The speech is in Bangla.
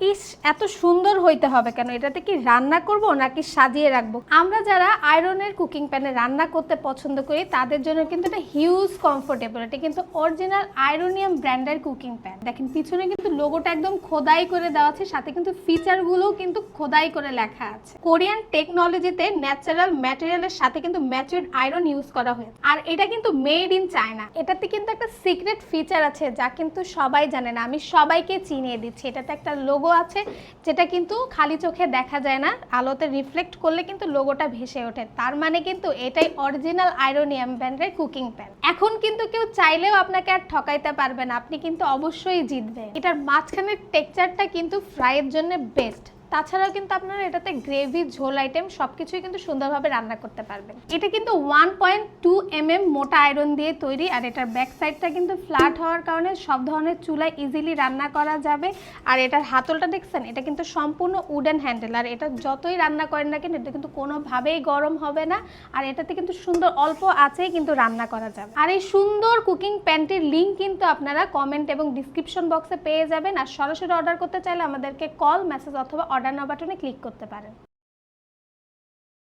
ইস, এত সুন্দর হইতে হবে কেন? এটাতে কি রান্না করব নাকি সাজিয়ে রাখব? আমরা যারা আয়রনের কুকিং প্যানে রান্না করতে পছন্দ করি, তাদের জন্য কিন্তু এটা হিউজ কমফোর্টেবল এটা কিন্তু অরিজিনাল আয়রোনিয়াম ব্র্যান্ডের কুকিং প্যান দেখেন, পিছনে কিন্তু লোগোটা একদম খোদাই করে দেওয়া আছে, সাথে কিন্তু ফিচারগুলোও কিন্তু খোদাই করে লেখা আছে। কোরিয়ান টেকনোলজিতে ন্যাচারাল ম্যাটেরিয়ালের সাথে কিন্তু ম্যাচুরড আয়রন ইউজ করা হয়েছে। আর এটা কিন্তু মেড ইন চায়না এটাতে কিন্তু একটা সিক্রেট ফিচার আছে, যা কিন্তু সবাই জানে না। আমি সবাইকে চিনিয়ে দিচ্ছি। এটাতে একটা লোগো আছে, যেটা কিন্তু খালি চোখে দেখা যায় না, আলোতে রিফ্লেক্ট করলে কিন্তু লোগোটা ভেসে ওঠে। তার মানে কিন্তু এটাই অরিজিনাল আয়রনিয়াম ব্র্যান্ডের কুকিং প্যান এখন কিন্তু কেউ চাইলেও আপনাকে আর ঠকাইতে পারবে না, আপনি কিন্তু অবশ্যই জিতবেন। এটার মাঝখানের টেক্সচারটা কিন্তু ফ্রাইয়ের জন্য বেস্ট তাছাড়াও কিন্তু আপনারা এটাতে গ্রেভি ঝোল আইটেম সবকিছুই কিন্তু সুন্দরভাবে রান্না করতে পারবেন। এটা কিন্তু one point two M M মোটা আয়রন দিয়ে তৈরি আর এটার ব্যাক সাইডটা কিন্তু ফ্ল্যাট হওয়ার কারণে সব ধরনের চুলায় ইজিলি রান্না করা যাবে। আর এটার হাতলটা দেখছেন? এটা কিন্তু সম্পূর্ণ উডেন হ্যান্ডেল আর এটা যতই রান্না করেন না কিন্তু এটা কিন্তু কোনোভাবেই গরম হবে না। আর এটাতে কিন্তু সুন্দর অল্প আছেই কিন্তু রান্না করা যাবে। আর এই সুন্দর কুকিং প্যান্টির লিঙ্ক কিন্তু আপনারা কমেন্ট এবং ডিসক্রিপশন বক্সে পেয়ে যাবেন। আর সরাসরি অর্ডার করতে চাইলে আমাদেরকে কল মেসেজ অথবা অর্ডার নাও বাটনে ক্লিক করতে পারেন।